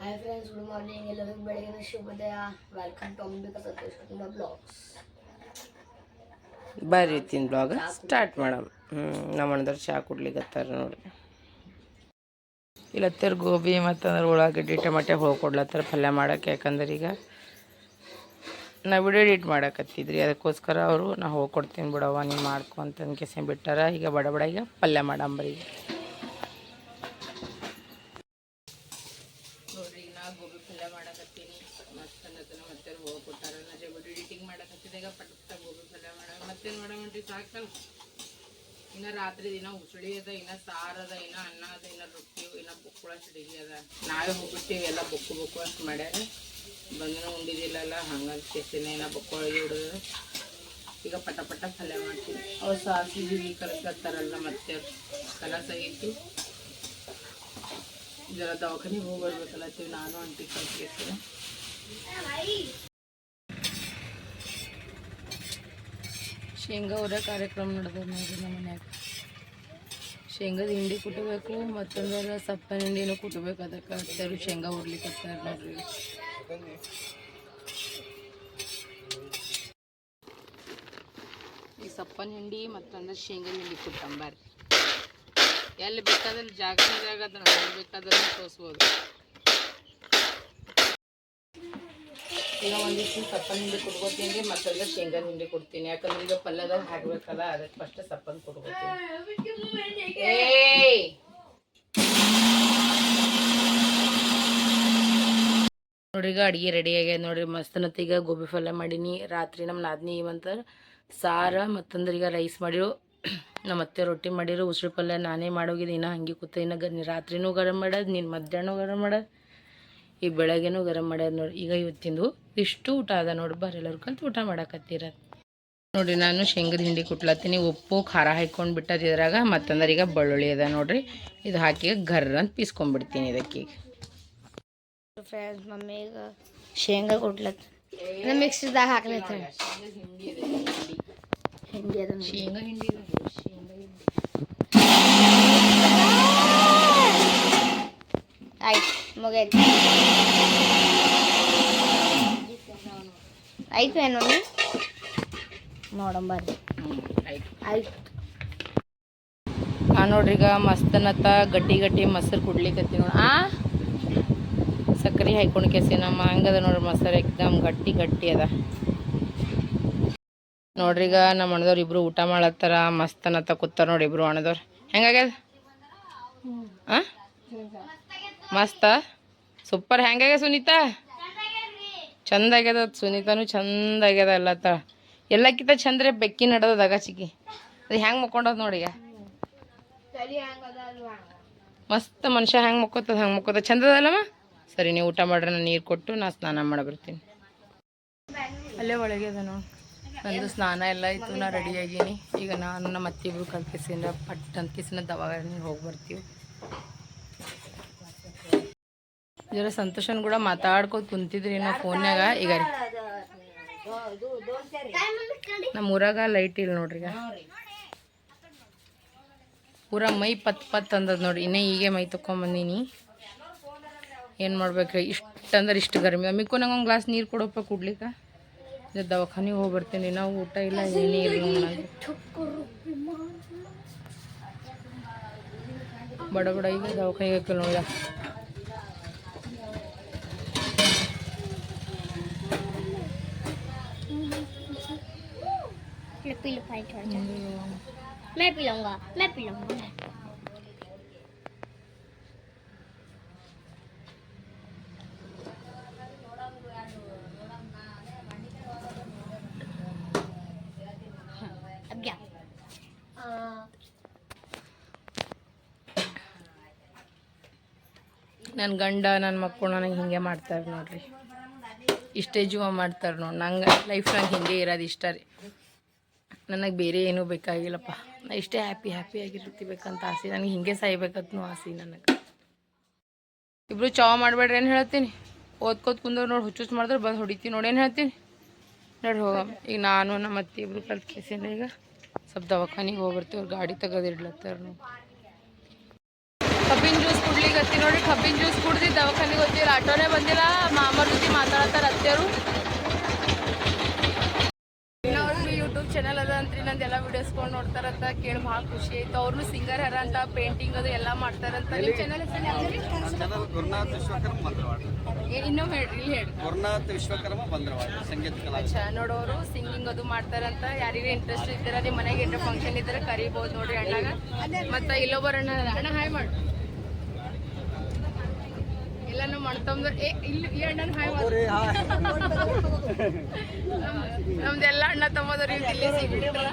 Hi friends good morning ಎಲ್ಲರಿಗೂ ಬೆಳಗಿನ ಶುಭೋದಯ ವೆಲ್ಕಮ್ ಟು ಅಂಬಿಕಾ ಸತೀಶ್ ಕುಟುಂಬ ಬ್ಲಾಗ್ಸ್ ಬರ್ರಿ ತಿನ್ ಬ್ಲಾಗ್ ಸ್ಟಾರ್ಟ್ ಮಾಡಮ್ ಹ್ಞೂ ನಮ್ಮ ಅಣ್ಣದವ್ರು ಚಹಾ ಕುಡ್ಲಿಕತ್ತಾರ ನೋಡ್ರಿ. ಇಲ್ಲತ್ತಾರ ಗೋಬಿ ಮತ್ತು ಅಂದ್ರೆ ಉಳ್ಳಾಗಡ್ಡಿ ಟಮಾಟೆ ಹೋಗಿ ಕೊಡ್ಲತ್ತಾರ ಪಲ್ಯ ಮಾಡಕ್ಕೆ. ಯಾಕಂದ್ರೆ ಈಗ ನಾ ವಿಡಿಯೋ ಎಡಿಟ್ ಮಾಡಕತ್ತಿದ್ರಿ. ಅದಕ್ಕೋಸ್ಕರ ಅವರು ನಾ ಹೋಗಿ ಕೊಡ್ತೀನಿ ಬಿಡವ್ವ ನೀನು ಮಾಡ್ಕೊ ಅಂತ ಕೆಸೆ ಬಿಟ್ಟಾರ ಈಗ ಬಡ ಬಡ ಈಗ ಪಲ್ಯ ಮಾಡಂಬ್ರಿ ಈಗ ನೋಡ್ರಿ ಈಗ ನಾ ಗೋಬಿ ಪಲ್ಯ ಮಾಡಕತ್ತೀನಿ ಮಸ್ತ್ ಅನ್ನೋದನ್ನ ಮತ್ತೆ ಹೋಗಿ ಕೊಟ್ಟಾರ ನಾ ವಿಡಿಯೋ ಎಡಿಟಿಂಗ್ ಮಾಡಕತ್ತಿದ್ದೆ ಈಗ ಪಟ್ಟ ಗೋಬಿ ಪಲ್ಯ ಮಾಡ ಮತ್ತೇನು ಮಾಡಮಂಟ್ರಿ ಸಾಕಲ್ಲ ಇನ್ನ ರಾತ್ರಿ ದಿನ ಉಸುಳಿ ಅದ, ಇನ್ನ ಅದ, ಇನ್ನ ಅನ್ನ ಅದ, ಇನ್ನ ರೊಟ್ಟಿ, ಇನ್ನ ಬುಕ್ಕುಳ ಸಿಡಿಗೆ ಅದ. ನಾವೇ ಹೋಗ್ಬಿಟ್ಟಿವಿ ಎಲ್ಲ ಬುಕ್ಕು ಬುಕ್ಕು ಅಂತ ಮಾಡ್ಯಾರ. ಬಂದನ ಉಂಡಿದಿಲ್ಲಲ್ಲ, ಹಂಗಂತ ಕೆಸಿನ ಇನ್ನ ಬುಕ್ಕು ಒಳಗೆ ಹಿಡಿದು ಈಗ ಪಟ ಪಟ ಪಲ್ಯ ಮಾಡ್ತೀವಿ. ಅವ್ರು ಸಾಸಿವೆ ಕಲಸ್ಲತ್ತಾರಲ್ಲ ಮತ್ತೆ ಕಲಸ ಆಗೈತಿ ಜರ ದವಾಖಾನಿಗೆ ಹೋಗಿ ಬರ್ಬೇಕಲ್ಲತ್ತೀವಿ ನಾನು ಅಂಟಿ ಕಲ್ತಿರ್ತೀನಿ ಶೇಂಗಾ ಹೊರ ಕಾರ್ಯಕ್ರಮ ನಡೆದ ನೋಡಿ ನಮ್ಮ ಮನ್ಯಾಗ. ಶೇಂಗಾದ ಹಿಂಡಿ ಕುಟ್ಟಬೇಕು ಮತ್ತೊಂದರ ಸಪ್ಪನ ಹಿಂಡಿನೂ ಕುಟ್ಟಬೇಕು ಅದಕ್ಕೆ ಹತ್ತಾರು ಶೇಂಗಾ ಉರ್ಲಿಕ್ಕೆ ನೋಡ್ರಿ. ಈ ಸಪ್ಪನ ಹಿಂಡಿ ಮತ್ತೊಂದ್ರೆ ಶೇಂಗಾ ಹಿಂಡಿ ಕುಟ್ಟಂಬಾರಿ ಎಲ್ಲಿ ಬೇಕಾದಲ್ಲಿ ಜಾಗ ಜಾಗ ಅದನ್ನ ತೋರಿಸ್ಬೋದು. ಈಗ ಒಂದಿಷ್ಟು ಸಪ್ಪನ ಹಿಂಡಿ ಕೊಡ್ಕೊತೀನಿ ಮತ್ತೊಂದು ಶೇಂಗಾ ಹಿಂಡಿ ಕೊಡ್ತೀನಿ. ಯಾಕಂದ್ರೆ ಈಗ ಪಲ್ಯದಾಗ ಹಾಕ್ಬೇಕಲ್ಲ, ಅದಕ್ಕೆ ಫಸ್ಟ್ ಸಪ್ಪನ ಕೊಡ್ಬೇಕು ನೋಡ್ರಿ ಈಗ ಅಡುಗೆ ರೆಡಿ ಆಗ್ಯದ ನೋಡ್ರಿ ಮಸ್ತ್ ಈಗ ಗೋಬಿ ಪಲ್ಯ ಮಾಡೀನಿ. ರಾತ್ರಿ ನಮ್ಮ ನಾದ್ನಿ ಇವಂತ ಸಾರ, ಮತ್ತಂದ್ರೆ ಈಗ ರೈಸ್ ಮಾಡಿರು. ನಮ್ಮ ಅತ್ತೆ ರೊಟ್ಟಿ ಮಾಡಿರು. ಉಸಿರು ಪಲ್ಯ ನಾನೇ ಮಾಡೋಗಿದ್ದು. ಇನ್ನು ಹಂಗೆ ಕೂತ ಇನ್ನು ರಾತ್ರಿನೂ ಗರಂ ಮಾಡೋದು, ನೀನು ಮಧ್ಯಾಹ್ನ ಗರಂ ಮಾಡೋದು. ಈ ಬೆಳಗ್ಗೆನೂ ಗರಂ ಮಾಡ್ಯಾರ ನೋಡಿ. ಈಗ ಇವತ್ತಿಂದು ಇಷ್ಟು ಊಟ ಅದ ನೋಡಿ. ಬರ್ರಿ ಎಲ್ಲರೂ ಕಲ್ತು ಊಟ ಮಾಡಕತ್ತೀರ. ನೋಡಿ ನಾನು ಶೇಂಗದ ಹಿಂಡಿ ಕುಟ್ಲತ್ತೀನಿ. ಉಪ್ಪು ಖಾರ ಹಾಕ್ಕೊಂಡು ಬಿಟ್ಟದ ಇದ್ರಾಗ ಮತ್ತಂದ್ರೆ ಈಗ ಬೆಳ್ಳುಳ್ಳಿ ಅದ ನೋಡ್ರಿ. ಇದು ಹಾಕಿ ಗರ್ರ ಅಂತ ಪೀಸ್ಕೊಂಡ್ಬಿಡ್ತೀನಿ ಇದಕ್ಕೆ ಫ್ರೆಂಡ್ಸ್ ಮಮ್ಮಿ ಈಗ ಶೇಂಗಾ ಕೊಡ್ಲತ್ತ ಮಿಕ್ಸಿದಾಗ ಹಾಕ್ಲತ್ತ ಹಿಂಡಿ ಅದ. ಶೇಂಗಾ ಹಿಂಡಿ ಶೇಂಗಾ ಹಿಂಡಿ ಆಯ್ತು ಮುಗಿದು ಆಯ್ತು ಏನು ಮಮ್ಮಿ ನೋಡಂಬರ್ರಿ ಆಯ್ತು. ಆ ನೋಡ್ರಿ ಈಗ ಮಸ್ತನತ್ತ ಗಟ್ಟಿ ಗಟ್ಟಿ ಮೊಸರು ಕುಡ್ಲಿಕತ್ತಿ ನೋಡಿ. ಆ? ಸಕ್ಕರೆ ಹಾಕೊಂಡು ಕೆಸಿ ನಮ್ಮ ಹಂಗದ ನೋಡ್ರಿ ಮೊಸರು ಎಕ್ದಮ್ ಗಟ್ಟಿ ಗಟ್ಟಿ ಅದ. ನೋಡ್ರಿ ಈಗ ನಮ್ಮ ಅಣ್ಣದವ್ರು ಇಬ್ರು ಊಟ ಮಾಡತ್ತಾರ. ಮಸ್ತನತ್ತ ಕೂತಾರ ನೋಡಿ ಇಬ್ರು ಅಣ್ಣದವ್ರು. ಹೆಂಗಾಗ್ಯದ? ಆ? ಮಸ್ತ. ಸೂಪರ್ ಹೆಂಗಾಗ್ಯದ ಸುನೀತಾ? ಚಂದ ಆಗ್ಯದ ಸುನೀತಾನು ಚಂದ ಆಗ್ಯದ ತ. ಎಲ್ಲಕ್ಕಿಂತ ಚಂದ್ರೆ ಬೆಕ್ಕಿ ನಡೋದ ಅಗಚಿಕಿ. ಅದು ಹೆಂಗೆ ಮುಕ್ಕೊಂಡದ ನೋಡಿ ಮಸ್ತ್ ಮನುಷ್ಯ ಹೆಂಗೆ ಮಕ್ಕೋತದ ಹೆಂಗೆ ಮಕ್ಕೋತದ. ಚಂದದಲ್ಲಮ್ಮ? ಸರಿ, ನೀವು ಊಟ ಮಾಡ್ರೆ, ನಾನು ನೀರು ಕೊಟ್ಟು ನಾ ಸ್ನಾನ ಮಾಡಿ ಬರ್ತೀನಿ ಅಲ್ಲೇ ಒಳಗೆ ಅದ ನೋಡಿ. ನಂದು ಸ್ನಾನ ಎಲ್ಲ ಇತ್ತು ನಾ ರೆಡಿ ಆಗೀನಿ. ಈಗ ನಾನು ನಮ್ಮ ಅತ್ತಿಬ್ರು ಕಲ್ಕಿಸಿಂದ ಪಟ್ ಅಂತ ಕಿಸಿನ ದವಾಖಾನೆ ಹೋಗಿ ಬರ್ತೀವಿ ಜರ ಸಂತೋಷನ್ ಕೂಡ ಮಾತಾಡ್ಕೊತ ಕುಂತಿದ್ರಿ ನಾ ಫೋನ್ಯಾಗ. ಈಗ ರೀ. ನಮ್ಮ ಊರಾಗ ಲೈಟ್ ಇಲ್ಲ ನೋಡ್ರಿ ಈಗ. ಪೂರ ಮೈ ಪತ್ ಪತ್ ಅಂದದ ನೋಡಿ ಇನ್ನೇ ಹೀಗೆ ಮೈ ತೊಗೊಂಬಂದೀನಿ ಏನು ಮಾಡ್ಬೇಕ್ರಿ ಇಷ್ಟು ಅಂದ್ರೆ ಇಷ್ಟು ಗರ್ಮಿ. ಅಮ್ಮಿಕ್ಕೂ ನಂಗೆ ಒಂದು ಗ್ಲಾಸ್ ನೀರು ಕೊಡಪ್ಪ ಕುಡ್ಲಿಕ್ಕೆ. ದವಾಖಾನಿಗೆ ಹೋಗಿ ಬರ್ತೀನಿ. ನಾವು ಊಟ ಇಲ್ಲ ಏನೇ ಇಲ್ಲ ಬಡ ಬಡ ಈಗ ದವಾಖಾನಿಗೆ ಹಾಕಿಲ್ಲ ನೋಡ मैं पी लूँ पानी थोड़ा सा मैं पी लूँगा मैं पी लूँगा अब क्या ನನ್ನ ಗಂಡ ನನ್ನ ಮಕ್ಕಳು ನನಗೆ ಹಿಂಗೆ ಮಾಡ್ತಾರೆ ನೋಡ್ರಿ ಇಷ್ಟೇ ಜೀವ ಮಾಡ್ತಾರೆ ನೋಡಿ ನಂಗೆ ಲೈಫ್ನಾಗ ಹಿಂಗೆ ಇರೋದು ಇಷ್ಟ ರೀ ನನಗೆ ಬೇರೆ ಏನೂ ಬೇಕಾಗಿಲ್ಲಪ್ಪ. ನಾ ಇಷ್ಟೇ ಹ್ಯಾಪಿ ಹ್ಯಾಪಿ ಆಗಿರ್ತಿಬೇಕಂತ ಆಸೆ. ನನಗೆ ಹಿಂಗೆ ಸಾಯ್ಬೇಕಂತನೂ ಆಸೆ ನನಗೆ. ಇಬ್ಬರು ಚಾವ್ ಮಾಡಬೇಡ್ರಿ ಏನು ಹೇಳ್ತೀನಿ? ಓದ್ಕೋತ ಕುಂದವ್ರು ನೋಡಿ, ಹುಚ್ಚುಚ್ಚು ಮಾಡಿದ್ರೆ ಬಂದು ಹೊಡಿತೀನಿ ನೋಡಿ, ಏನು ಹೇಳ್ತೀನಿ? ನೋಡಿ ಹೋಗ ಈಗ ನಾನು ನಮ್ಮ ಅತ್ತೆ ಇಬ್ಬರು ಕಲ್ತು ಈಗ ಸ್ವಲ್ಪ ದವಾಖಾನಿಗೆ ಹೋಗ್ಬರ್ತೀವಿ, ಅವ್ರು ಗಾಡಿ ತೆಗೆದಿಡ್ಲತ್ತಾರ ನಾವು ಕಬ್ಬಿನ ಜ್ಯೂಸ್ ಕುಡ್ಲಿಗತ್ತಿ ನೋಡಿ ಕಬ್ಬಿನ ಜ್ಯೂಸ್ ಕುಡ್ದು ದವಾಖಾನಿಗೆ ಹೋಗ್ತೀವಿ ಆಟೋನೇ ಬಂದಿಲ್ಲ ಮಾಮರ ಜೊತೆ ಮಾತಾಡತ್ತಾರ ಅತ್ತೆಯರು ಅವ್ರದ್ದು ಯೂಟ್ಯೂಬ್ ಚಾನಲ್ ಅದ ಅಂತ್ರಿ ನಂದೆಲ್ಲ ವಿಡಿಯೋಸ್ಕೊಂಡು ನೋಡ್ತಾರಂತ ಕೇಳಿ ಭಾಳ ಖುಷಿ ಆಯ್ತು. ಅವ್ರನ್ನು ಸಿಂಗರ್ ಹರ ಅಂತ ಪೇಂಟಿಂಗ್ ಅದು ಎಲ್ಲ ಮಾಡ್ತಾರಂತ ನಿಮ್ಮ ಚಾನಲ್ ಚಾನಲ್ ಗುರುನಾಥ್ ವಿಶ್ವಕರ್ಮ ಬಂದ್ರವಾಡ. ಇನ್ನೊಮ್ಮೆ ಹೇಳ್ರಿ ಇಲ್ಲಿ ಹೇಳ್ರಿ ಗುರುನಾಥ್ ವಿಶ್ವಕರ್ಮ ಬಂದ್ರವಾಡ ಸಂಗೀತ ಕಲಾ ನೋಡೋರು ಸಿಂಗಿಂಗ್ ಅದು ಮಾಡ್ತಾರಂತ ಯಾರಿಗೆ ಇಂಟ್ರೆಸ್ಟ್ ಇದ್ದೀರ ನಿಮ್ಮ ಮನೆಗೆ ಏನಾರ ಫಂಕ್ಷನ್ ಇದ್ದರೆ ಕರಿಬೋದು ನೋಡ್ರಿ ಅಣ್ಣಾಗ. ಮತ್ತೆ ಇಲ್ಲೊಬ್ಬರ ಅಣ್ಣ. ಅಣ್ಣ ಹಾಯ್ ಮಾಡಿ. ಎಲ್ಲಾನು ಮಾಡ್ತಂದ್ರೆ ಏ ಇಲ್ಲಿ ಈ ಅಣ್ಣನ ಹಾಯ್ ಮಾಡು. ನಮ್ದೆಲ್ಲ ಅಣ್ಣ ತಮ್ಮದವ್ರು ಇಲ್ಲಿ ಸಿಗ್ಬಿಟ್ರ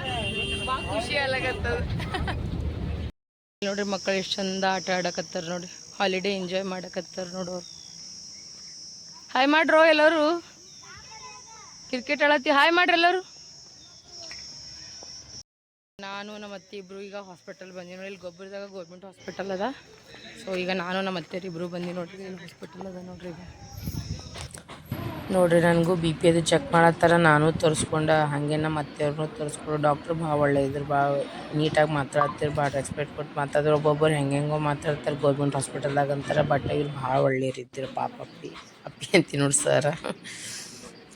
ಖುಷಿ ನೋಡ್ರಿ ಮಕ್ಕಳು ಎಷ್ಟು ಚಂದ ಆಟ ಆಡಕತ್ತಾರ ನೋಡ್ರಿ. ಹಾಲಿಡೇ ಎಂಜಾಯ್ ಮಾಡಕತ್ತಾರ ನೋಡೋರು ಹಾಯ್ ಮಾಡ್ರೋ ಎಲ್ಲರೂ? ಕ್ರಿಕೆಟ್ ಆಡತ್ತಿ. ಹಾಯ್ ಮಾಡ್ರಿ ಎಲ್ಲರೂ? ನಾನು ನಮ್ಮ ಅತ್ತೆ ಇಬ್ರು ಈಗ ಹಾಸ್ಪಿಟಲ್ ಬಂದಿ ನೋಡಿ. ಇಲ್ಲಿ ಗೊಬ್ಬರದಾಗ ಗೌರ್ಮೆಂಟ್ ಹಾಸ್ಪಿಟಲ್ ಅದ. ಸೊ ಈಗ ನಾನು ನಮ್ಮ ಇಬ್ರು ಬಂದಿ ನೋಡ್ರಿ. ಇಲ್ಲಿ ಹಾಸ್ಪಿಟಲ್ ಅದ ನೋಡ್ರಿ ಈಗ. ನೋಡ್ರಿ, ನನಗೂ ಬಿ ಪಿ ಅದು ಚೆಕ್ ಮಾಡತ್ತಾರ ನಾನು ತೋರಿಸ್ಕೊಂಡ, ಹಾಗೆ ನಮ್ಮ ಅತ್ತೆಯವ್ರನ್ನೂ ತೋರಿಸ್ಕೊಂಡು ಡಾಕ್ಟ್ರು ಭಾಳ ಒಳ್ಳೆ ಇದ್ರು, ಭಾಳ ನೀಟಾಗಿ ಮಾತಾಡ್ತಿರು ಭಾಳ ರೆಸ್ಪೆಕ್ಟ್ ಕೊಟ್ಟು ಮಾತಾಡಿದ್ರು. ಒಬ್ಬೊಬ್ಬರು ಹೆಂಗೆ ಹೆಂಗೋ ಮಾತಾಡ್ತಾರೆ, ಗೌರ್ಮೆಂಟ್ ಹಾಸ್ಪಿಟಲ್ದಾಗ ಅಂತಾರೆ ಬಟ್ ಇವ್ರು ಭಾಳ ಒಳ್ಳೆಯವ್ರು ಇದ್ದರು ಪಾಪ ಅಪ್ಪಿ ಅಪ್ಪಿ ಅಂತ ನೋಡಿ ಸರ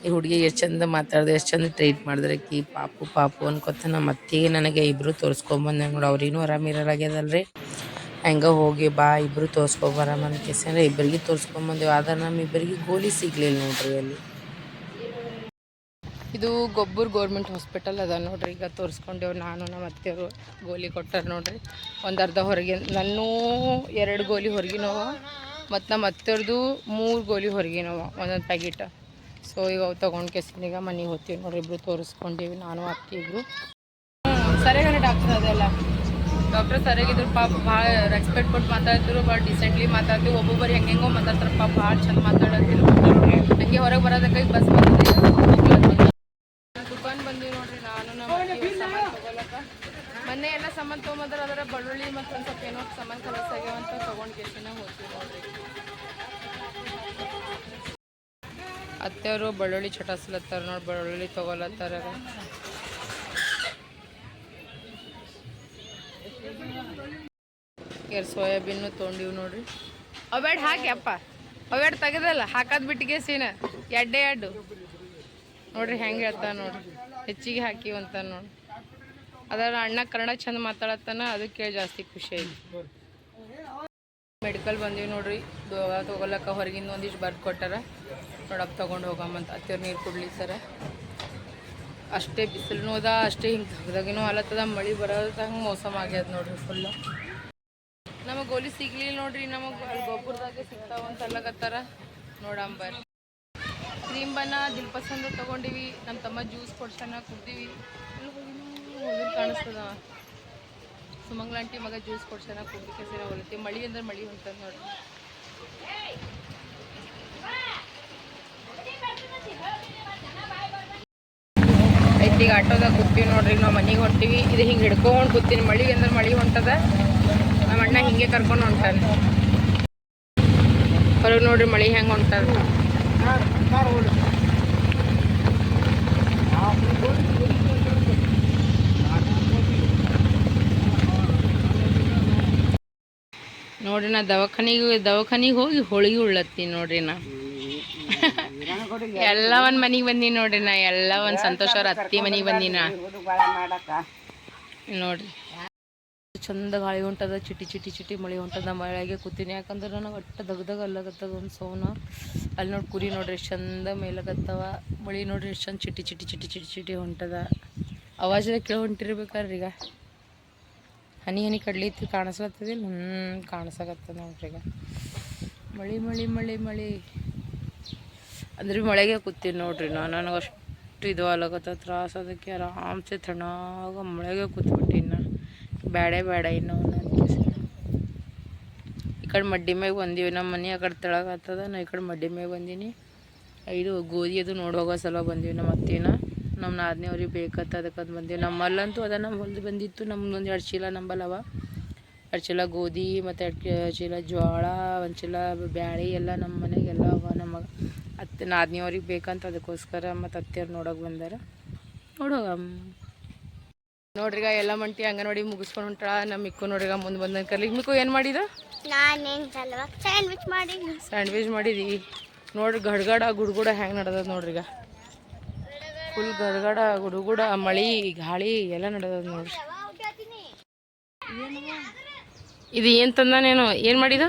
ಈ ಹುಡುಗಿ ಎಷ್ಟು ಚಂದ ಮಾತಾಡ್ದೆ, ಎಷ್ಟು ಚಂದ ಟ್ರೀಟ್ ಮಾಡಿದ್ರೆ, ಕಿ ಪಾಪು ಪಾಪು ಅನ್ಕೋತ ನಮ್ಮ ಅತ್ತಿಗೆ ನನಗೆ ಇಬ್ಬರು ತೋರಿಸ್ಕೊಂಬಂದೆ ನೋಡಿ, ಅವ್ರಿಗೂ ಆರಾಮಿರಲಾಗ್ಯದಲ್ರಿ ಹೆಂಗೆ ಹೋಗಿ ಬಾ ಇಬ್ಬರು ತೋರಿಸ್ಕೊಬರಮ್ಮ ಅಂತ ಕೇಸಂದ್ರೆ ಇಬ್ಬರಿಗೆ ತೋರಿಸ್ಕೊಂಬಂದೇವು ಆದ್ರೆ ನಮ್ಮ ಇಬ್ಬರಿಗೆ ಗೋಲಿ ಸಿಗ್ಲಿಲ್ಲ ನೋಡ್ರಿ ಅಲ್ಲಿ. ಇದು ಗೊಬ್ಬರ ಗೌರ್ಮೆಂಟ್ ಹಾಸ್ಪಿಟಲ್ ಅದ ನೋಡ್ರಿ. ಈಗ ತೋರಿಸ್ಕೊಂಡೆವು ನಾನು ನಮ್ಮ ಅತ್ತೆಯವರು ಗೋಲಿ ಕೊಟ್ಟಾರ ನೋಡ್ರಿ. ಒಂದು ಅರ್ಧ ಹೊರಗೆ ನನ್ನೂ ಎರಡು ಗೋಲಿ ಹೊರಗಿನವ ಮತ್ತು ನಮ್ಮ ಅತ್ತೆಯವ್ರದ್ದು ಮೂರು ಗೋಲಿ ಹೊರಗಿನವ ಒಂದೊಂದು ಪ್ಯಾಕೆಟ್ ಸೊ ಈಗ ಅವು ತೊಗೊಂಡು ಕೆಸಿನೀಗ ಮನೆಗೆ ಹೋಗ್ತೀವಿ ನೋಡ್ರಿ. ಇಬ್ರು ತೋರಿಸ್ಕೊಂಡೇವಿ ನಾನು ಅತ್ತೆ ಇಬ್ರು ಸರಿಯಾಗಿ ಡಾಕ್ಟರ್ ಅದೆಲ್ಲ ಡಾಕ್ಟರ್ ಸರಿಯಾಗಿದ್ರು ಪಾಪ ಭಾಳ ರೆಸ್ಪೆಕ್ಟ್ ಕೊಟ್ಟು ಮಾತಾಡ್ತಿದ್ರು ಭಾಳ ಡಿಸೆಂಟ್ಲಿ ಮಾತಾಡ್ತೀವಿ ಒಬ್ಬೊಬ್ಬರು ಹೆಂಗೆಂಗೋ ಮಾತಾಡ್ತಾರೆ, ಪಾಪ ಭಾಳ ಚಂದ ಮಾತಾಡತ್ತಿರು ಹಂಗೆ ಹೊರಗೆ ಬರೋದಕ್ಕೆ ಬಸ್ ಬಂದಿದೆ. ದುಕಾನ್ ಬಂದೀವಿ ನೋಡ್ರಿ, ನಾನು ನಮ್ಮ ಮೊನ್ನೆ ಎಲ್ಲ ಸಾಮಾನು ತೊಗೊಂಬಂದ್ರೆ, ಅದರ ಬಳ್ಳುಳ್ಳಿ ಮತ್ತು ಒಂದು ಸ್ವಲ್ಪ ಏನೋ ಸಾಮಾನು ಕಲಸ್ ಅಂತ ತೊಗೊಂಡು ಹೋಗ್ತೀವಿ ನೋಡ್ರಿ. ಅತ್ತೆಯವರು ಬೆಳ್ಳುಳ್ಳಿ ಚಟಾಸ್ಲತ್ತಾರ ನೋಡಿ, ಬೆಳ್ಳುಳ್ಳಿ ತೊಗೊಲತ್ತಾರ ಎರಡು ಸೋಯಾಬೀನು ತೊಗೊಂಡಿವಿ ನೋಡ್ರಿ. ಅವೆಡ್ ಹಾಕಿ ಅಪ್ಪ. ಅವೆಡ್ ತೆಗೆದಲ್ಲ, ಹಾಕದ್ ಬಿಟ್ಟಿಗೆ ಸೀನ. ಎಡ್ಡೆ ಎಡ್ಡು. ನೋಡ್ರಿ ಹೆಂಗೆ ಹೇಳ್ತಾನ ನೋಡ್ರಿ. ಹೆಚ್ಚಿಗೆ ಹಾಕಿವಿ ಅಂತ ನೋಡಿ ಅದರ ಅಣ್ಣ ಕನ್ನಡ ಚಂದ ಮಾತಾಡತ್ತಾನ ಅದಕ್ಕೆ ಜಾಸ್ತಿ ಖುಷಿ ಆಯ್ತು. ಮೆಡಿಕಲ್ ಬಂದೀವಿ ನೋಡ್ರಿ. ದೋಗ ತೊಗೊಳಕ ಹೊರಗಿಂದ ಒಂದಿಷ್ಟು ಬರ್ದು ಕೊಟ್ಟಾರ. ನೋಡಪ್ಪ, ತೊಗೊಂಡು ಹೋಗಮ್ಮಂತ ಅತ್ತಿಯವ್ರು ನೀರು ಕುಡ್ಲಿ ಸರ. ಅಷ್ಟೇ ಬಿಸಿಲು ಅದ ಅಷ್ಟೇ ಹಿಂಗೆ ತಗದಾಗಿನೂ ಅಲತ್ತದ ಮಳೆ ಬರೋದ ಹಂಗೆ ಆಗ್ಯದ ನೋಡ್ರಿ ಫುಲ್ಲು ನಮಗೆ ಗೋಲಿ ಸಿಗ್ಲಿಲ್ಲ ನೋಡ್ರಿ, ನಮಗೆ ಅಲ್ಲಿ ಗೊಬ್ಬರದಾಗೆ ಸಿಗ್ತಾವ ಅಂತ ಅಲ್ಲಕತ್ತಾರ ನೋಡಂಬರ್ ಕ್ರೀಮ್ ಬನ್ನ ದಿಲ್ ತೊಗೊಂಡಿವಿ ನಮ್ಮ ತಮ್ಮ ಜ್ಯೂಸ್ ಕೊಡ್ಸೋಣ ಕುಡ್ದಿವಿ. ಕಾಣಿಸ್ತದ. ಸುಮಂಗ್ಲಾಂಟಿ ಮಗ ಜ್ಯೂಸ್ ಕೊಡ್ಸೋಣ ಕುಡ್ಲಿಕ್ಕೆ ಸೇರ ಹೊಲತಿ ಮಳಿ ಅಂದ್ರೆ ಮಳಿ ಹೊಂತದ ನೋಡ್ರಿ. ಈಗ ಆಟೋದಾಗ ಕೂತೀವಿ ನೋಡ್ರಿ, ನಾವು ಮನೆಗೆ ಹೊಂಟೀವಿ. ಇದು ಹಿಂಗೆ ಹಿಡ್ಕೊಂಡು ಕೂತೀನಿ. ಮಳಿ ಅಂದ್ರೆ ಮಳಿ ಹೊಂಟದ. ನಮ್ಮ ಅಣ್ಣ ಹಿಂಗೆ ಕರ್ಕೊಂಡು ಹೊಂಟಾನೆ. ಹೊರಗೆ ನೋಡ್ರಿ ಮಳಿ ಹೆಂಗೆ ಹೊಂಟದ. ನೋಡ್ರಿ ನಾ ದವಾಖಾನಿಗೆ ದವಾಖಾನಿಗೆ ಹೋಗಿ ಹೋಳಿಗೆ ಉಳ್ಳತ್ತೀನಿ ನೋಡ್ರಿ ನಾ. ಎಲ್ಲ ಒಂದ್ ಮನಿಗೆ ಬಂದಿ ನೋಡ್ರಿ ನಾ ಎಲ್ಲ ಒಂದ್ ಸಂತೋಷ ಅವ್ರ ಅತ್ತಿ ಮನಿಗೆ ಬಂದಿನ ನಾ. ನೋಡ್ರಿ. ಚಂದ ಗಾಳಿ ಹೊಂಟದ ಚಿಟಿ ಚಿಟಿ ಚಿಟಿ ಮಳೆ ಹೊಂಟದ ಮಳೆಗೆ ಕೂತೀನಿ. ಯಾಕಂದ್ರೆ ನನಗೆ ಒಟ್ಟು ದಗದಾಗ ಅಲ್ಲಗತ್ತದ ಒಂದು ಸೋನ. ಅಲ್ಲಿ ನೋಡಿ ಕುರಿ ನೋಡ್ರಿ ಎಷ್ಟು ಚಂದ ಮೇಲಗತ್ತವ. ಮಳೆ ನೋಡ್ರಿ ಎಷ್ಟು ಚಂದ ಚಿಟಿ ಚಿಟಿ ಚಿಟಿ ಚಿಟಿ ಚಿಟಿ ಹೊಂಟದ. ಅವಾಜದ ಕೇಳಿ ಹೊಂಟಿರ್ಬೇಕಾರ್ರಿ ಈಗ. ಹನಿ ಹನಿ ಕಡ್ಲಿತ್ತು ಕಾಣಿಸ್ಲತ್ತದಿಲ್ಲ? ಹ್ಞೂ ಕಾಣಿಸಕತ್ತದ ನೋಡ್ರಿ ಈಗ. ಮಳೆ ಮಳೆ ಮಳೆ ಮಳೆ. ಅಂದ್ರೆ ಮಳೆಗೆ ಕೂತೀನಿ ನೋಡ್ರಿ ನಾನು, ನನಗೆ ಅಷ್ಟು ಇದು ಅಲಗತ್ತ, ತ್ರಾಸ ಅದಕ್ಕೆ ಆರಾಮ್ಸೆ ತಣ್ಣಾಗ ಮಳೆಗೆ ಕೂತ್ಬಿಟ್ಟಿನಿ ನಾ ಬೇಡ ಬೇಡ ಇನ್ನು ಈ ಕಡೆ ಮಡ್ಡಿ ಮ್ಯಾಗ ಬಂದೀವಿ ನಮ್ಮ ಮನೆ ಆ ಕಡೆ ತೆಳಗಾಗ್ತದ ನಾ ಈ ಕಡೆ ಮಡ್ಡಿ ಮ್ಯಾಗ ಬಂದೀನಿ. ಇದು ಗೋಧಿ ಅದು ನೋಡೋಗೋ ಸಲ ಬಂದೀವಿ ನಮ್ಮ ಅತ್ತಿನ. ನಮ್ಮ ನಾದಿನಿಯವ್ರಿಗೆ ಬೇಕತ್ತ ಅದಕ್ಕಂತ ಬಂದೀವಿ. ನಮ್ಮಲ್ಲಂತೂ ಅದ ನಮ್ಮ ಹೊಲ್ದು ಬಂದಿತ್ತು ನಮ್ದೊಂದು ಎರಡು ಚೀಲ ನಂಬಲ್ಲವ ಎರಡು ಚೀಲ ಗೋಧಿ, ಮತ್ತು ಎರಡು ಚೀಲ ಜೋಳ ಒಂದು ಚೀಲ ಬ್ಯಾಳೆ ಎಲ್ಲ ನಮ್ಮ ಮನೆ ಅತ್ತೆ ನಾದಿನಿಯವ್ರಿಗೆ ಬೇಕಂತ ಅದಕ್ಕೋಸ್ಕರ ಮತ್ತು ಅತ್ತೆಯವ್ರು ನೋಡೋಕೆ ಬಂದಾರ. ನೋಡೋಗ. ನೋಡ್ರಿಗ ಎಲ್ಲ ಮಂಟಿ ಅಂಗನವಾಡಿ ಮುಗಿಸ್ಕೊಂಡು ಹೊಂಟಾಳ ನಮ್ಮ ಮಿಕ್ಕು ನೋಡ್ರಿಗ ಮುಂದೆ ಬಂದ ಕರ್ಲಿ. ಮಿಕ್ಕು ಏನು ಮಾಡಿದ? ಸ್ಯಾಂಡ್ವಿಚ್ ಮಾಡಿ ಸ್ಯಾಂಡ್ವಿಚ್ ಮಾಡಿದಿ. ನೋಡ್ರಿ ಗಡ್ಗಡ ಗುಡ್ಗುಡ ಹೆಂಗೆ ನಡೆದದ ನೋಡ್ರಿಗ. ಫುಲ್ ಗಡ್ಗಡ ಗುಡುಗುಡ ಮಳಿ ಗಾಳಿ ಎಲ್ಲ ನಡ್ದದ ನೋಡ್ರಿ. ಇದು ಏನು ತಂದಾನೇನು? ಏನು ಮಾಡಿದ?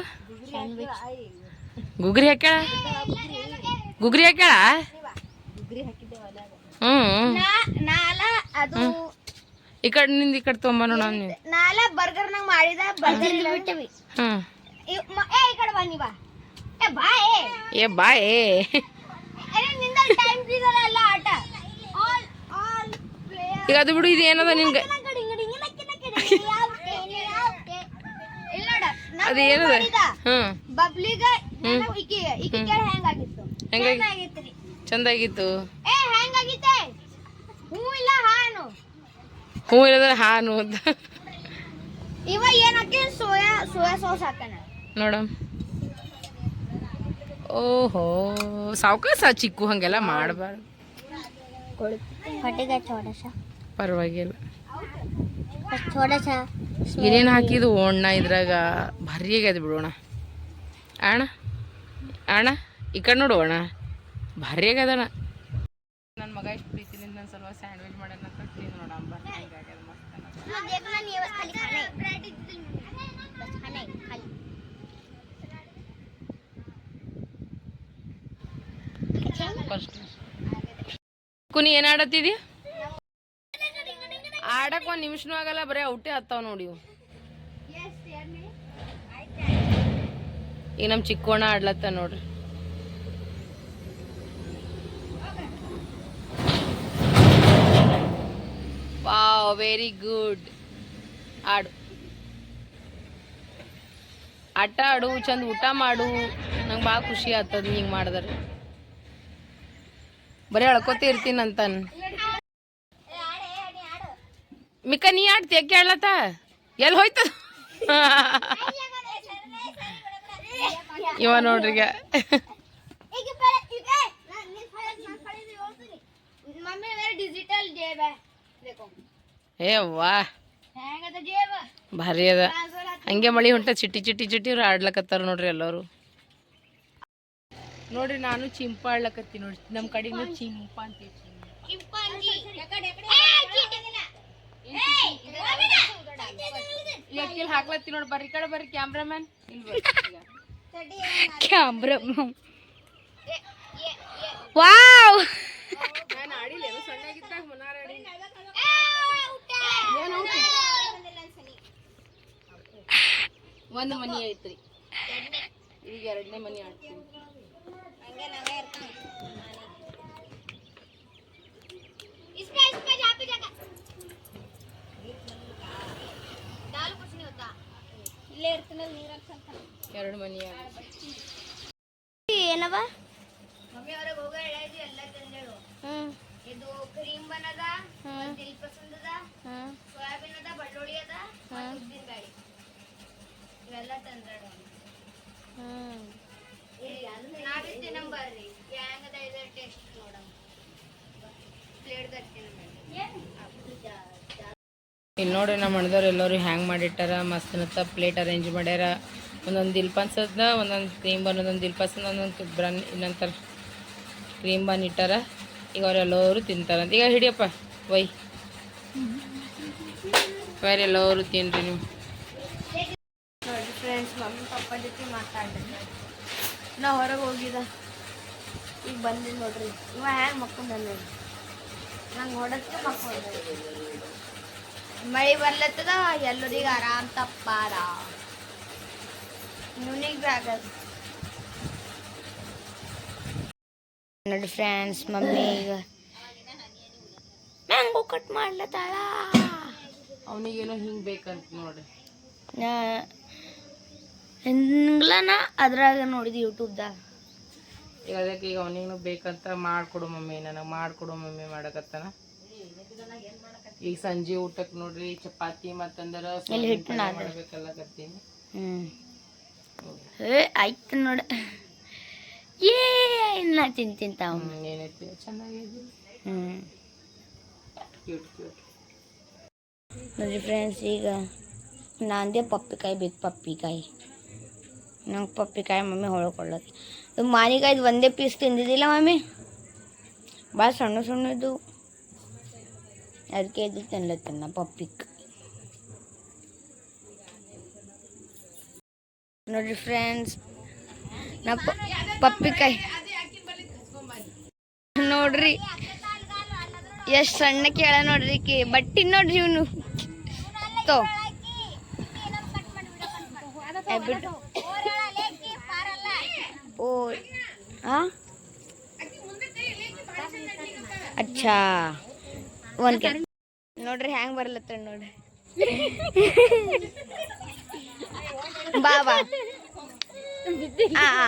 ಗುಗ್ರಿ ಹಾಕ್ಯಾಳ? ಗುಗ್ರಿ ಹಾಕ್ಯಾಳ? ಹ್ಮ್ ನಾಲ ಅದು ಈ ಕಡೆ ನಿಂದ ಈ ಕಡೆ ತೊಗೊಂಬ ನೋಡ ನೀವು ನಾಲ ಬರ್ಗರ್ ನಂಗ್ ಮಾಡಿದ ಬರ್ಗರ್ ಬಿಟ್ಟಿವಿ ಏ ಈ ಕಡೆ ಬನ್ನಿ ಬಾ. ಏ ಬಾ ಏ. ಏ ನಿಂದ ಟೈಮ್ ಎಲ್ಲ ಆಟ. ಆಲ್ ಈಗ ಅದು ಬಿಡು ಇದು ಏನದ ನಿನ್ಗೆ? ನೋಡ ಅದು ಏನದ? ಹ್ಮ್. ಬಬ್ಲಿಗ ಹ್ಮ್. ಈಕಿ ಹೆಂಗಾಗಿತ್ತು. ಹೆಂಗಾಗಿ ಚಂದಾಗಿತ್ತು. ಹೂ ಇಲ್ಲದ್ರೆ ಹಾನು ಅಂತ. ಇವ ಸೋಯಾ ನೋಡಮ್. ಓಹೋ ಸಾವುಕಾಸ ಚಿಕ್ಕು ಹಂಗೆಲ್ಲ ಮಾಡಬಾರ್ದು. ಪರವಾಗಿಲ್ಲ. ಏನೇನು ಹಾಕಿದ್ವು ಅಣ್ಣ ಇದ್ರಾಗ? ಭಾರಿ ಆಗ್ಯದ ಬಿಡೋಣ ಅಣ್ಣ? ಅಣ್ಣ? ಈ ಕಡೆ ನೋಡುವಣ ಭಾರಿ ಆಗ್ಯದಣ ನನ್ನ ಮಗ ಇಷ್ಟು ಪ್ರೀತಿಲಿಂದ ನನ್ನ ಸಲುವಾಗಿ ಸ್ಯಾಂಡ್ವಿಚ್ ಮಾಡೋಣ ಅಂತ ನೋಡಮ್ಮ ಕುನಿ ಏನು ಆಡತ್ತಿದಿ? ಆಡಕ್ಕೆ ಒಂದು ನಿಮಿಷನೂ ಆಗಲ್ಲ ಬರೀ ಔಟೇ ಹತ್ತಾವ್ ನೋಡಿ ಈಗ ನಮ್ಮ ಚಿಕ್ಕೋಣ ಆಡ್ಲತ್ತ ನೋಡ್ರಿ. ವಾವ್ ವೆರಿ ಗುಡ್ ಆಡು. ಆಟ ಆಡು, ಚಂದ ಊಟ ಮಾಡು. ನಂಗೆ ಭಾಳ ಖುಷಿ ಆಗ್ತದ ಹಿಂಗೆ ಮಾಡಿದ್ರೆ. ಬರೀ ಅಳ್ಕೋತ ಇರ್ತೀನಿ ಮಿಕ್ಕ, ನೀ ಆಡ್ತಿ ಯಾಕೆ ಆಡ್ಲತ್ತ ಎಲ್ಲಿ ಹೋಯ್ತ ಇವ ನೋಡ್ರಿ ಡಿಜಿಟಲ್ ಏ ವಾ ಭಾರಿ ಅದ. ಹಂಗೆ ಮಳಿ ಹೊಂಟ ಚಿಟ್ಟಿ ಚಿಟ್ಟಿ ಚಿಟ್ಟಿ ಆಡ್ಲಕತ್ತಾರ ನೋಡ್ರಿ ಎಲ್ಲರೂ. ನೋಡ್ರಿ ನಾನು ಚಿಂಪ ಆಡ್ಲಕತ್ತಿ ನೋಡ್ರಿ. ನಮ್ಮ ಕಡೆನೂ ಚಿಂಪ ಅಂತ ಹಾಕ್ಲತ್ತಿ ನೋಡಿ ಬರ್ರಿ ಕಡೆ ಬರ್ರಿ ಕ್ಯಾಮ್ರಾಮ್ಯಾನ್ ಇಲ್ಲಿ ಕ್ಯಾಮ್ರಾಮ್ಯಾನ್ ವಾವ್. ನಾನು ಆಡಿಲ್ಲ ಸಣ್ಣ ಒಂದು ಮನಿ ಐತ್ರಿ ಈಗ ಎರಡನೇ ಮನಿ ಆಡ್ತೀವಿ ಎರಡು ಮನಿ ಏನವ ಮಮ್ಮಿ ಅವ್ರಿಗೆ ಹೋಗಿ ಹೇಳಿ ಎಲ್ಲ ತಂದೇಳು ಹ್ಞೂ ಇದು ಕ್ರೀಮ್ ಬನದ ದಿಲ್ ಪಸಂದ್ ಅದ ಸೋಯಾಬೀನ್ ಅದ ಬಳ್ಳುಳ್ಳಿ ಅದ ಉದ್ದಿನ ಬ್ಯಾಳಿ ಇವೆಲ್ಲ ಹ್ಮ್. ನಾವೇ ಇದು ಟೇಸ್ಟ್ ನೋಡಮ್. ಇಲ್ಲಿ ನೋಡ್ರಿ ನಮ್ಮ ಅಣ್ಣದವ್ರು ಎಲ್ಲರೂ ಹ್ಯಾಂಗ್ ಮಾಡಿಟ್ಟಾರ ಮಸ್ತ್ ಮತ್ತ ಪ್ಲೇಟ್ ಅರೇಂಜ್ ಮಾಡ್ಯಾರ. ಒಂದೊಂದು ದಿಲ್ ಪನ್ಸದ ಒಂದೊಂದು ಕ್ರೀಮ್ ಬನ್ ಒಂದೊಂದು ದಿಲ್ ಪಸಂದ್ ಒಂದೊಂದು ಬ್ರನ್ ಇನ್ನೊಂಥರ ಕ್ರೀಮ್ ಬನ್ ಇಟ್ಟಾರ. ಈಗ ಅವರೆಲ್ಲರೂ ತಿಂತಾರಂತ. ಈಗ ಹಿಡಿಯಪ್ಪ ವೈ ಎಲ್ಲರೂ ತಿನ್ರಿ ನೀವು. ನೋಡಿ ಫ್ರೆಂಡ್ಸ್ ಮಮ್ಮಿ ಜೊತೆ ಮಾತಾಡಿದ್ರಿ ನಾ ಹೊರಗೆ ಹೋಗಿದ. ಈಗ ಬಂದಿದ್ದು ನೋಡ್ರಿ. ಇವ ಹ್ಯಾಂಗ ಮಕ್ಕೊಂಡ ನೋಡಿ ನಂಗೆ ಹೊಡಕ್ಕೆ ಮಕ್ಕೊಂಡ ಮಳೆ ಬರ್ಲತ್ತದ, ಎಲ್ಲರಿಗೆ ಆರಾಮ್ ತಪ್ಪಾರ. ಇವನಿಗೆ ಆಗದ ನೋಡಿ ಫ್ರೆಂಡ್ಸ್ ಮಮ್ಮಿ ಈಗ ಮ್ಯಾಂಗೋ ಕಟ್ ಮಾಡ್ಲತ್ತಾಳ. ಅವನಿಗೇನೋ ಹಿಂಗೆ ಬೇಕಂತ ನೋಡ್ರಿ ಹಿಂಗ್ಲನ ಅದ್ರಾಗ ನೋಡಿದ್ ಯೂಟ್ಯೂಬ್ದಾಗ? ಈಗ ಅದಕ್ಕೆ ಈಗ ಅವನಿಗೂ ಬೇಕಂತ ಮಾಡಿಕೊಡು ಮಮ್ಮಿ ನನಗೆ ಮಾಡಿಕೊಡು ಮಮ್ಮಿ ಮಾಡಕತ್ತಾನ. ಈಗ ಸಂಜೆ ಊಟಕ್ಕೆ ನೋಡ್ರಿ ಚಪಾತಿ ಮತ್ತಂದ್ರ. ಮಾಡ್ಬೇಕಲ್ಲ ಕತ್ತೀನಿ. ಹ್ಮ್. ಏ ಆಯ್ತು ನೋಡ. ಏ ಇನ್ನ ತಿಂತಿಂತಾವ ಏನೈತಿ ಚೆನ್ನಾಗಿದೆ ಹ್ಮ್. ಕ್ಯೂಟ್ ಕ್ಯೂಟ್ ನೋಡಿರಿ ಫ್ರೆಂಡ್ಸ್ ಈಗ ನಾಂದೇ ಪಪ್ಪಿಕಾಯಿ ಬೇಕು ಪಪ್ಪಿಕಾಯಿ. ನಂಗೆ ಪಪ್ಪಿಕಾಯಿ ಮಮ್ಮಿ ಹೊಳ್ಕೊಳ್ಳೋದು. ಇದು ಮಾನಿಕಾಯ್ದು ಒಂದೇ ಪೀಸ್ ತಿಂದಿದ್ದಿಲ್ಲ ಮಮ್ಮಿ? ಭಾಳ ಸಣ್ಣ ಸಣ್ಣ ಇದು ಅದಕ್ಕೆ ಇದು ತಿನ್ಲತ್ತೇನೆ ಪಪ್ಪಿಕಾಯಿ ನೋಡ್ರಿ ಫ್ರೆಂಡ್ಸ್ ನಾ ಪ- ಪಪ್ಪಿಕಾಯಿ. ನೋಡ್ರಿ, ಎಷ್ಟು ಸಣ್ಣ ಕೇಳ ನೋಡ್ರಿ ಕಿ ಬಟ್ಟಿ ನೋಡ್ರಿ ಇವನು. ತೋ. ಬಿಟ್ಟು. ಓ, ಆ? ಅಚ್ಚಾ. ಒಂದ್ ನೋಡ್ರಿ ಹ್ಯಾಂಗ್ ಬರ್ಲತ್ತ ನೋಡ್ರಿ. ಬಾ ಬಾ. ಆ ಆ.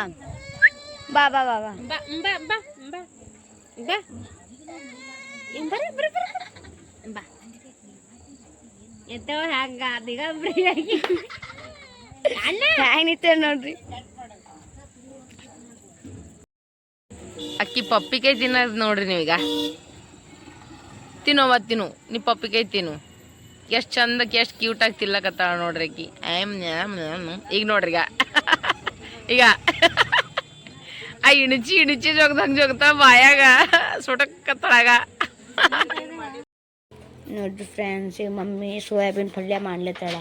ಬಾ ಬಾ ಬಾ ಬಾ. ಅಣ್ಣ. ನಿಂತ ನೋಡ್ರಿ? ಅಕ್ಕಿ ಪಪ್ಪಿಕಾಯಿ ತಿನ್ನೋದು ನೋಡ್ರಿ ನೀವೀಗ. ತಿನ್ನೋ ತಿನ್ನು. ನೀ ಪಪ್ಪಿಕಾಯಿ ತಿನ್ನು. ಎಷ್ಟು ಚಂದಕ್ಕೆ ಎಷ್ಟು ಕ್ಯೂಟಾಗಿ ತಿಲ್ಲಕತ್ತಾಳ ನೋಡ್ರಿ ಅಕ್ಕಿ. ಆಮ್. ಈಗ ನೋಡ್ರಿ ಈಗ ಈಗ ಆ ಇಣಚಿ ಇಣಚಿ ಜೋಗ್ದಂಗೆ ಜೋಗ್ತಾ ಬಾಯಾಗ ಸುಟಕತ್ತಳಾಗ ನೋಡ್ರಿ ಫ್ರೆಂಡ್ಸ್ ಈಗ ಮಮ್ಮಿ ಸೋಯಾಬೀನ್ ಪಲ್ಯ ಮಾಡ್ಲತ್ತಾಳ.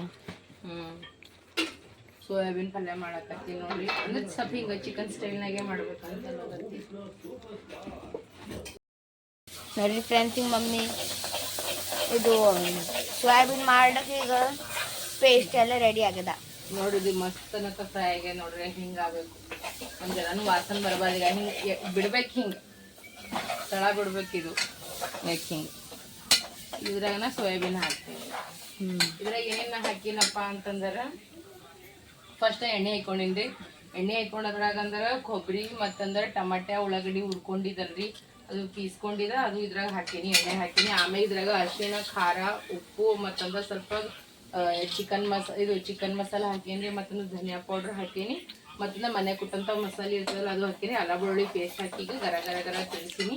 ಸೋಯಾಬೀನ್ ಪಲ್ಯ ಮಾಡಕತ್ತಿ ನೋಡ್ರಿ. ಅಂದ್ರೆ ಸ್ವಲ್ಪ ಹಿಂಗ ಚಿಕನ್ ಸ್ಟೈಲ್ನಾಗೆ ಮಾಡ್ಬೇಕಂತ ಅನ್ನೋದತ್ತಿ. ನೋಡ್ರಿ ಫ್ರೆಂಡ್ಸ್ ಈಗ ಮಮ್ಮಿ ಇದು ಸೋಯಾಬೀನ್ ಮಾಡಕ್ಕೆ ಈಗ ಪೇಸ್ಟ್ ಎಲ್ಲ ರೆಡಿ ಆಗ್ಯದ ನೋಡಿದ್ವಿ ಮಸ್ತ್ ಅನ್ನಕ ಫ್ರೈ ಆಗಿ ನೋಡ್ರಿ ಹಿಂಗಾಗಬೇಕು ಒಂದು ಜರಾನು ವಾಸನೆ ಬರಬಾರ್ದು. ಈಗ ಹಿಂಗ್ ಬಿಡ್ಬೇಕು ಹಿಂಗೆ. ತಳ ಬಿಡ್ಬೇಕು ಇದು. ಹಿಂಗೆ ಹಿಂಗ್. ಇದ್ರಾಗನ ಸೋಯಾಬೀನ್ ಹಾಕ್ತೀವಿ ಇದ್ರಾಗ ಏನೇನು ಹಾಕಿನಪ್ಪ ಅಂತಂದ್ರೆ ಫಸ್ಟ್ ಎಣ್ಣೆ ಹಾಕೊಂಡಿನ್ರಿ ಎಣ್ಣೆ ಹಾಕೊಂಡದ್ರಾಗ ಅಂದ್ರೆ ಕೊಬ್ಬರಿ ಮತ್ತಂದ್ರೆ ಟಮಾಟೆ, ಉಳ್ಳಾಗಡ್ಡಿ ಹುರ್ಕೊಂಡಿದ್ದಲ್ರಿ. ಅದು ಪೀಸ್ಕೊಂಡಿದ, ಅದು ಇದ್ರಾಗ ಹಾಕೀನಿ, ಎಣ್ಣೆ ಹಾಕೀನಿ. ಆಮೇಲೆ ಇದ್ರಾಗ ಅರಿಶಿಣ, ಖಾರ, ಉಪ್ಪು ಮತ್ತಂದ್ರೆ ಸ್ವಲ್ಪ ಚಿಕನ್ ಮಸ ಇದು ಚಿಕನ್ ಮಸಾಲ ಹಾಕೀನಿ ಮತ್ತೊಂದು ಧನಿಯಾ ಪೌಡ್ರ್ ಹಾಕೀನಿ. ಮತ್ತೊಂದು ಮನೆ ಕೊಟ್ಟಂಥ ಮಸಾಲೆ ಇರ್ತದಲ್ಲ ಅದು ಹಾಕೀನಿ. ಅಲ್ಲ ಬೆಳ್ಳುಳ್ಳಿ ಪೇಸ್ಟ್ ಹಾಕಿ ಈಗ ಗರ ಗರ ಗರ ತಿರ್ತೀನಿ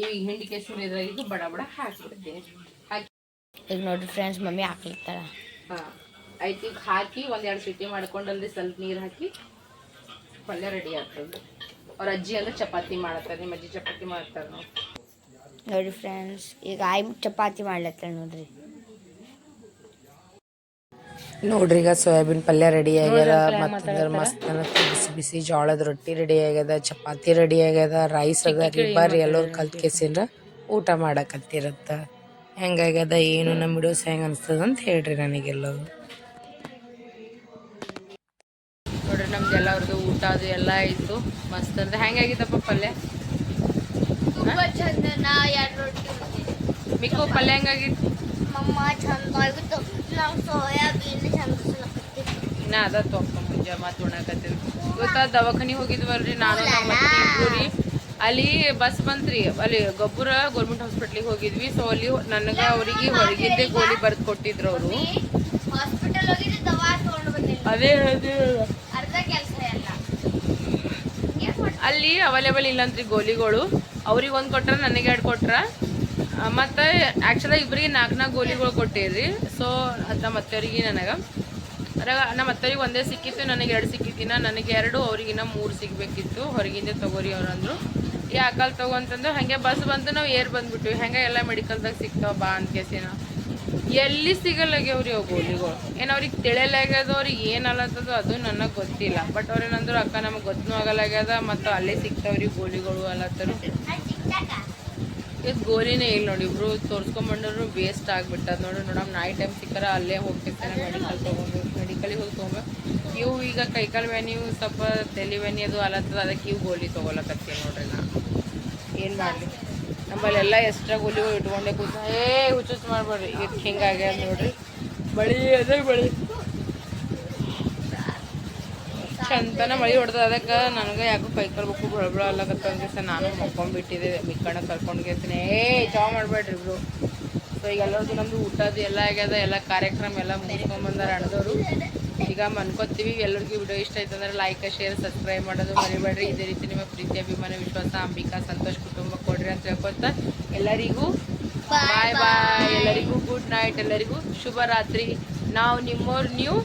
ಈಗ ಹಿಂಡಿ ಕೇಸರಿ ಇದ್ರಾಗಿದ್ದು ಬಡ ಬಡ ಹಾಕಿಬಿಡ್ತೀನಿ. ಹಾಕಿ ಈಗ ನೋಡಿರಿ ಫ್ರೆಂಡ್ಸ್ ಮಮ್ಮಿ ಹಾಕ್ಲಿತ್ತಾಳ ಹಾಂ. ಆಯ್ತು ಈಗ ಹಾಕಿ ಒಂದೆರಡು ಸಿಟಿ ಮಾಡ್ಕೊಂಡಲ್ಲಿ ಸ್ವಲ್ಪ ನೀರು ಹಾಕಿ ಪಲ್ಯ ರೆಡಿ ಆಗ್ತದೆ. ಅವ್ರ ಅಜ್ಜಿ ಅಂದ್ರೆ ಚಪಾತಿ ಮಾಡ್ತಾರೆ ನಿಮ್ಮ ಅಜ್ಜಿ ಚಪಾತಿ ಮಾಡ್ತಾರೆ ನೋಡಿ. ಫ್ರೆಂಡ್ಸ್ ಈಗ ಆಯ್ ಚಪಾತಿ ಮಾಡ್ಲತ್ತಾರೆ ನೋಡ್ರಿ. ನೋಡ್ರಿ ಈಗ ಸೋಯಾಬೀನ್ ಪಲ್ಯ ರೆಡಿ ಆಗ್ಯದ ಮತ್ತಂದ್ರ ಮಸ್ತ್ ಬಿಸಿ ಬಿಸಿ ಜೋಳದ ರೊಟ್ಟಿ ರೆಡಿ ಆಗ್ಯದ ಚಪಾತಿ ರೆಡಿ ಆಗ್ಯದ ರೈಸ್ ಅದ ರೀ ಬರ್ರಿ ಎಲ್ಲರೂ ಕಲ್ತ್ ಕೇಸಿಂದ್ರ ಊಟ ಮಾಡಕತ್ತಿರತ್ತ. ಹೆಂಗಾಗ್ಯದ ಏನು ನಮ್ಮ ವಿಡಿಯೋಸ್ ಹೆಂಗೆ ಅನ್ಸ್ತದ ಅಂತ ಹೇಳ್ರಿ ನನಗೆ ನೋಡ್ರಿ ನಮ್ದು ಎಲ್ಲರದು ಊಟ ಅದು ಎಲ್ಲ ಆಯ್ತು. ಮಸ್ತ್ ಅಂದ್ರೆ ಹೆಂಗಾಗಿತ್ತಪ್ಪ ಪಲ್ಯ? ತುಂಬ ಚಂದ ನಾ ಎರಡು ರೊಟ್ಟಿ. ಮಿಕ್ಕು ಪಲ್ಯ ಹೆಂಗಾಗಿತ್ತು ಇನ್ನ ಅದ ತೊಪ್ಪ ಮುಂಜಾ ಮತ್ತು ಉಣ್ಣಾಕತ್ತೀವಿ ಇವತ್ತ ದವಾಖಾನಿ ಹೋಗಿದ್ವಲ್ರಿ ನಾನು ನಮ್ಮ ಅಲ್ಲಿ ಬಸ್ ಬಂತ್ರಿ ಅಲ್ಲಿ ಗೊಬ್ಬರ ಗೌರ್ಮೆಂಟ್ ಹಾಸ್ಪಿಟ್ಲಿಗೆ ಹೋಗಿದ್ವಿ. ಸೊ ಅಲ್ಲಿ ನನಗೆ ಅವರಿಗೆ ಹೊರಗಿದ್ದೆ ಗೋಲಿ ಬರ್ದು ಕೊಟ್ಟಿದ್ರು ಅವರು. ಅದೇ ಅದೇ. ಅಲ್ಲಿ. ಅವೈಲೇಬಲ್ ಇಲ್ಲಂತ್ರಿ ಗೋಲಿಗಳು. ಅವ್ರಿಗೆ ಒಂದು ಕೊಟ್ರ ನನಗೆ ಎರಡು ಕೊಟ್ರ. ಮತ್ತೆ ಆ್ಯಕ್ಚುಲಿ ಇಬ್ಬರಿಗೆ ನಾಲ್ಕು ನಾಲ್ಕು ಗೋಲಿಗಳು ಕೊಟ್ಟಿರಿ ಸೊ ಅದು ನಮ್ಮ ಅತ್ತೆಯವ್ರಿಗೆ ನನಗೆ. ಅದ್ರಾಗ ನಮ್ಮ ಅತ್ತೆಯವ್ರಿಗೆ ಒಂದೇ ಸಿಕ್ಕಿತ್ತು, ನನಗೆ ಎರಡು ಸಿಕ್ಕಿದ್ದಿನ ನನಗೆ ಎರಡು ಅವ್ರಿಗಿನ್ನ ಮೂರು ಸಿಗಬೇಕಿತ್ತು. ಹೊರಗಿಂದ ತಗೋರಿ ಅವ್ರಂದ್ರು ಈ ಆಕಲ್ ಅಂತಂದ್ರೆ, ಹಾಗೆ ಬಸ್ ಬಂದು ನಾವು ಏರ್ ಬಂದ್ಬಿಟ್ವಿ. ಹೆಂಗೆ ಎಲ್ಲ ಮೆಡಿಕಲ್ದಾಗ ಸಿಗ್ತಾವ ಬಾ ಅಂತ ಕೇಸಿನ ಎಲ್ಲಿ ಸಿಗಲ್ಲಾಗ್ಯವ್ರಿ ಅವು ಗೋಲಿಗಳು? ಏನು ಅವ್ರಿಗೆ ತಿಳಿಯಲಾಗ್ಯದ ಅವ್ರಿಗೆ ಏನು ಅಲ್ಲತ್ತದೋ ಅದು ನನಗೆ ಗೊತ್ತಿಲ್ಲ. ಬಟ್ ಅವ್ರೇನಂದ್ರು, ಅಕ್ಕ, ನಮಗೆ ಗೊತ್ತೂ ಆಗಲಾಗ್ಯದ ಮತ್ತು ಅಲ್ಲೇ ಸಿಗ್ತಾವ್ರಿ ಗೋಲಿಗಳು ಅಲ್ಲತ್ತರು ಇದು ಗೋರಿನೇ ಇಲ್ಲ ನೋಡಿ, ಇಬ್ರು ತೋರಿಸ್ಕೊಂಬಂದ್ರು ವೇಸ್ಟ್ ಆಗ್ಬಿಟ್ಟದ ನೋಡಿ ನೋಡಮ್ ನೈಟ್ ಟೈಮ್ ಸಿಕ್ಕರ ಅಲ್ಲೇ ಹೋಗ್ತಿರ್ತಾನೆ ಮೆಡಿಕಲ್ ತೊಗೊಂಡು ಮೆಡಿಕಲಿಗೆ ಹೋಗಿ ತೊಗೊಂಡು. ಇವು ಈಗ ಕೈಕಾಲು ವ್ಯಾನಿ ಸ್ವಲ್ಪ ತಲೆ ವ್ಯಾನಿ, ಅದು ಅಲತ್ತದ ಅದಕ್ಕೆ ಇವು ಗೋಲಿ ತೊಗೊಳಕತ್ತೀವಿ ನೋಡ್ರಿ ನಾ. ಏನು ಮಾಡಲಿ? ನಮ್ಮಲ್ಲೆಲ್ಲ ಎಕ್ಸ್ಟ್ರಾ ಗೋಲಿಗಳು ಇಟ್ಕೊಂಡೆ ಕೂತ ಏ ಹುಚ್ಚು ಮಾಡಬೇಡ್ರಿ ಇದು ಹಿಂಗಾಗ್ಯದ ನೋಡ್ರಿ. ಬಳಿ ಅದೇ ಬಳಿ. ಚಂತನ ಮಳಿ ಹೊಡೆದ ಅದಕ್ಕೆ ನನಗೆ ಯಾಕೋ ಕೈ ಕರ್ಬೇಕು ಬಳ ಬಳ ಸರ್ ನಾನು ಮಕ್ಕೊಂಡ್ಬಿಟ್ಟಿದ್ದೆ ಮಿಕ್ಕಣ್ಣ ಕರ್ಕೊಂಡು ಗೆಲ್ತೀನಿ ಏ ಚಾವ್ ಮಾಡಬೇಡ್ರಿ ಇಬ್ರು. ಸೊ ಈಗ ಎಲ್ಲರದು ನಮ್ದು ಊಟದ್ದು ಎಲ್ಲ ಆಗ್ಯದ, ಎಲ್ಲ ಕಾರ್ಯಕ್ರಮ ಎಲ್ಲ ಮುಗಿಸ್ಕೊಂಬಂದಾರ ಅಣ್ಣದವರು. ಈಗ ಮನ್ಕೋತೀವಿ ಎಲ್ಲರಿಗೂ ವಿಡಿಯೋ ಇಷ್ಟ ಆಯ್ತು ಅಂದ್ರೆ ಲೈಕ್ ಶೇರ್ ಸಬ್ಸ್ಕ್ರೈಬ್ ಮಾಡೋದು ಮರಿಬೇಡ್ರಿ. ಇದೇ ರೀತಿ ನಿಮ್ಮ ಪ್ರೀತಿ, ಅಭಿಮಾನ, ವಿಶ್ವಾಸ, ಅಂಬಿಕಾ, ಸಂತೋಷ್ ಕುಟುಂಬ ಕೊಡ್ರಿ ಅಂತ ಹೇಳ್ಕೊತ ಎಲ್ಲರಿಗೂ ಬಾಯ್ ಬಾಯ್ ಎಲ್ಲರಿಗೂ ಗುಡ್ ನೈಟ್ ಎಲ್ಲರಿಗೂ ಶುಭ ರಾತ್ರಿ ನಾವು ನಿಮ್ಮೋರ್ ನೀವು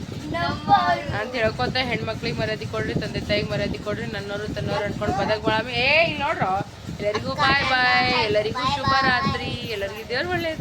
ಅಂತ ಹೇಳ್ಕೊತ ಹೆಣ್ಮಕ್ಳಿಗೆ ಮರ್ಯಾದಿ ಕೊಡ್ರಿ, ತಂದೆ ತಾಯಿಗೆ ಮರ್ಯಾದೆ ಕೊಡ್ರಿ, ನನ್ನೋರು ತನ್ನೋರು ಅನ್ಕೊಂಡು ಬದಕ್ ಬಾಳಾಮಿ ಏ, ಇಲ್ಲಿ ನೋಡ್ರೋ, ಎಲ್ಲರಿಗೂ ಬಾಯ್ ಬಾಯ್, ಎಲ್ಲರಿಗೂ ಶುಭ ರಾತ್ರಿ ಎಲ್ಲರಿಗೂ ದೇವ್ರ ಒಳ್ಳೆ